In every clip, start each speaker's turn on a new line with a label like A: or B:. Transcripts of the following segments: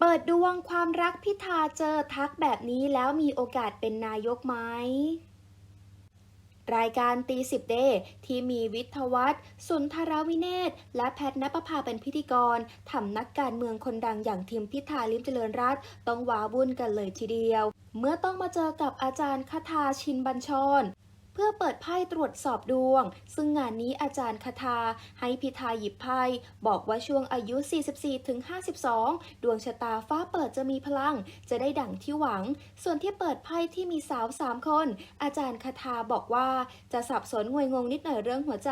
A: เปิดดวงความรักพิธาเจอทักแบบนี้แล้วมีโอกาสเป็นนายกไหม รายการตีสิบเดที่มีวิทยวัฒน์สุนทรวิเนศและแพทณปภาเป็นพิธีกรทำนักการเมืองคนดังอย่างทีมพิธาลิมเจริญรัตต้องว้าวุ่นกันเลยทีเดียว เมื่อต้องมาเจอกับอาจารย์คทาชินบัญชร พื่อเปิดไพ่ตรวจสอบดวง ซึ่งงานนี้อาจารย์คทา ให้พิธาหยิบไพ่บอกว่าช่วงอายุ 44-52 ดวงชะตาฟ้าเปิดจะมีพลัง จะได้ดั่งที่หวัง ส่วนที่เปิดไพ่ที่มีสาว 3 คน อาจารย์คทาบอกว่าจะสับสนงวยงงนิดหน่อยเรื่องหัวใจ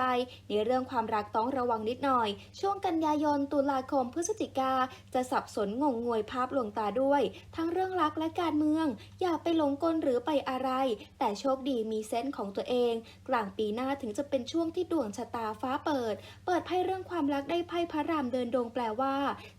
A: ในเรื่องความรักต้องระวังนิดหน่อย ช่วงกันยายนตุลาคมพฤศจิกาจะสับสนงงงวยภาพลวงตาด้วย ทั้งเรื่องรักและการเมือง อย่าไปหลงกลหรือไปอะไร แต่โชคดีมีเซนส์ของตัวเอง กลางปีหน้าถึงจะเป็นช่วงที่ดวงชะตาฟ้าเปิด เปิดไพ่เรื่องความรักได้ไพ่พระรามเดินดงแปลว่า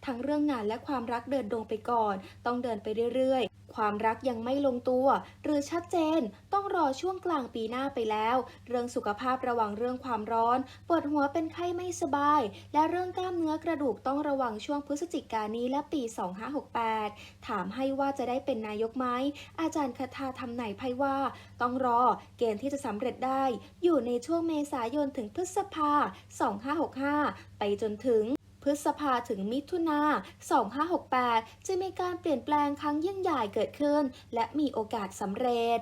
A: ทั้งเรื่องงานและความรักเดินดงไปก่อน ต้องเดินไปเรื่อยๆ ความรักยังไม่ลงตัว หรือชัดเจนต้องรอช่วงกลางปีหน้าไปแล้ว เรื่องสุขภาพระวังเรื่องความร้อน ปวดหัวเป็นไข้ไม่สบาย และเรื่องกล้ามเนื้อกระดูกต้องระวังช่วงพฤศจิกายนนี้และปี 2568 ถามให้ว่าจะได้เป็นนายกไหมอาจารย์คาทาทำไหนไพ่ว่า ต้องรอเกณฑ์ที่จะสำเร็จได้ อยู่ในช่วงเมษายนถึงพฤษภา 2565 ไปจนถึง พฤษภาถึงมิถุนา 2568 จะมีการเปลี่ยนแปลงครั้งยิ่งใหญ่เกิดขึ้น และมีโอกาสสำเร็จ